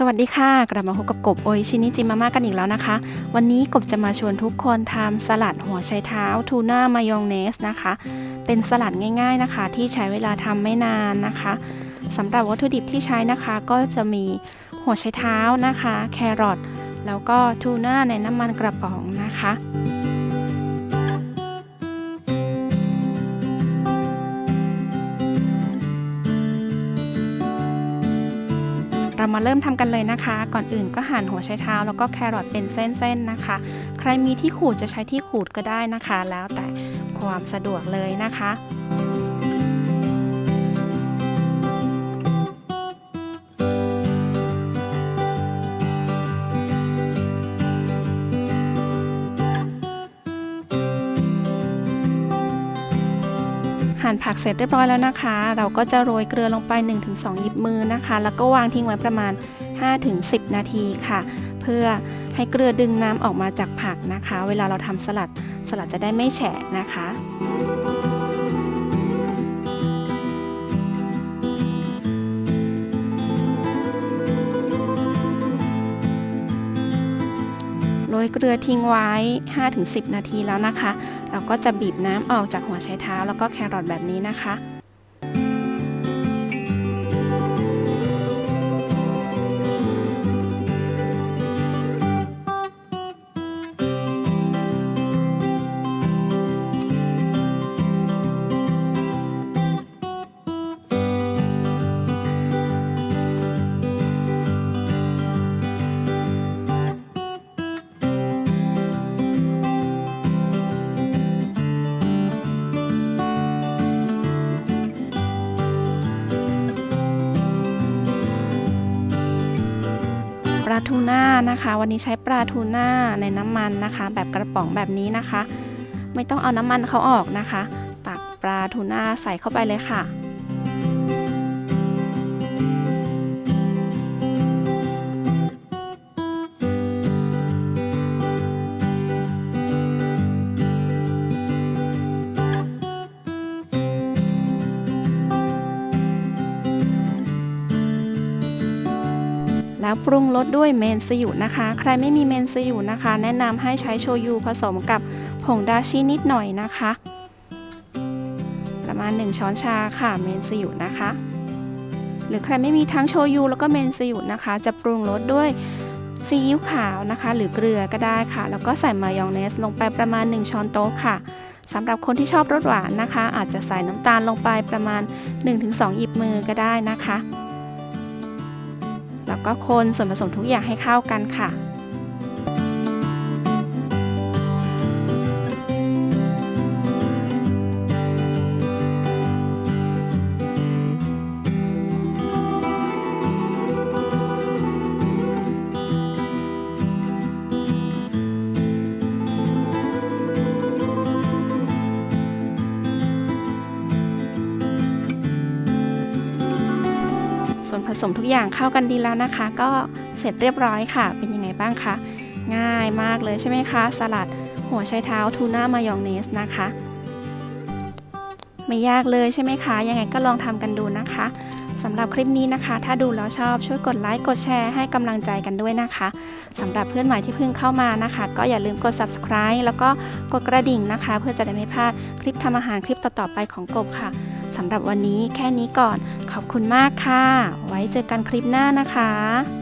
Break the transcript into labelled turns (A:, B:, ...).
A: สวัสดีค่ะ กลับมาพบกับกบโอยชินิจิมาม่ากันอีกแล้วนะคะ วันนี้กบจะมาชวนทุกคนทำสลัดหัวไชเท้าทูน่ามายองเนสนะคะ เป็นสลัดง่าย ๆนะคะ ที่ใช้เวลาทำไม่นานนะคะสำหรับวัตถุดิบที่ใช้นะคะก็จะมีหัวไชเท้านะคะ แครอทแล้วก็ทูน่าในน้ำมันกระป๋องนะคะ เรามาเริ่มทำกันเลยนะคะ ก่อนอื่นก็หั่นหัวไชเท้า แล้วก็แครอทเป็นเส้นๆนะคะ ใครมีที่ขูดจะใช้ที่ขูดก็ได้นะคะ แล้วแต่ความสะดวกเลยนะคะ หั่นผักเสร็จเรียบร้อยแล้วนะคะ เราก็จะโรยเกลือลงไป 1-2 หยิบมือนะคะ แล้วก็วางทิ้งไว้ประมาณ 5-10 นาทีค่ะ เพื่อให้เกลือดึงน้ำออกมาจากผักนะคะ เวลาเราทำสลัดสลัดจะได้ไม่แฉะนะคะโรยเกลือทิ้งไว้ 5-10 นาทีแล้วนะคะ เราก็จะบีบน้ำออกจากหัวไชเท้าแล้วก็แครอทแบบนี้นะคะ ปลาทูน่านะคะ วันนี้ใช้ปลาทูน่าในน้ำมันนะคะ แบบกระป๋องแบบนี้นะคะ ไม่ต้องเอาน้ำมันเขาออกนะคะ ตักปลาทูน่าใส่เข้าไปเลยค่ะ แล้วปรุงรสด้วยเมนซยุนะคะ ใครไม่มีเมนซยุนะคะ แนะนำให้ใช้โชยุผสมกับผงดาชินิดหน่อยนะคะ ประมาณ 1 ช้อนชาค่ะเมนซยุนะคะ หรือใครไม่มีทั้งโชยุแล้วก็เมนซยุนะคะ จะปรุงรสด้วยซีอิ๊วขาวนะคะ หรือเกลือก็ได้ค่ะ แล้วก็ใส่มายองเนสลงไปประมาณ 1 ช้อนโต๊ะค่ะสำหรับคนที่ชอบรสหวานนะคะ อาจจะใส่น้ำตาลลงไปประมาณ 1-2 หยิบมือก็ได้นะคะ แล้วก็คนส่วนผสมทุกอย่างให้เข้ากันค่ะ สมทุกอย่างเข้ากันดีแล้วนะคะ ก็เสร็จเรียบร้อยค่ะ เป็นยังไงบ้างคะ ง่ายมากเลยใช่ไหมคะ สลัด หัวไชเท้าทูน่ามายองเนสนะคะ ไม่ยากเลยใช่ไหมคะ ยังไงก็ลองทำกันดูนะคะสำหรับคลิปนี้นะคะ ถ้าดูแล้วชอบช่วยกดไลค์กดแชร์ให้กำลังใจกันด้วยนะคะสำหรับเพื่อนใหม่ที่เพิ่งเข้ามานะคะ ก็อย่าลืมกด subscribe แล้วก็กดกระดิ่งนะคะ เพื่อจะได้ไม่พลาดคลิปทำอาหารคลิปต่อๆไปของกบค่ะ สำหรับวันนี้แค่นี้ก่อน ขอบคุณมากค่ะ ไว้เจอกันคลิปหน้านะคะ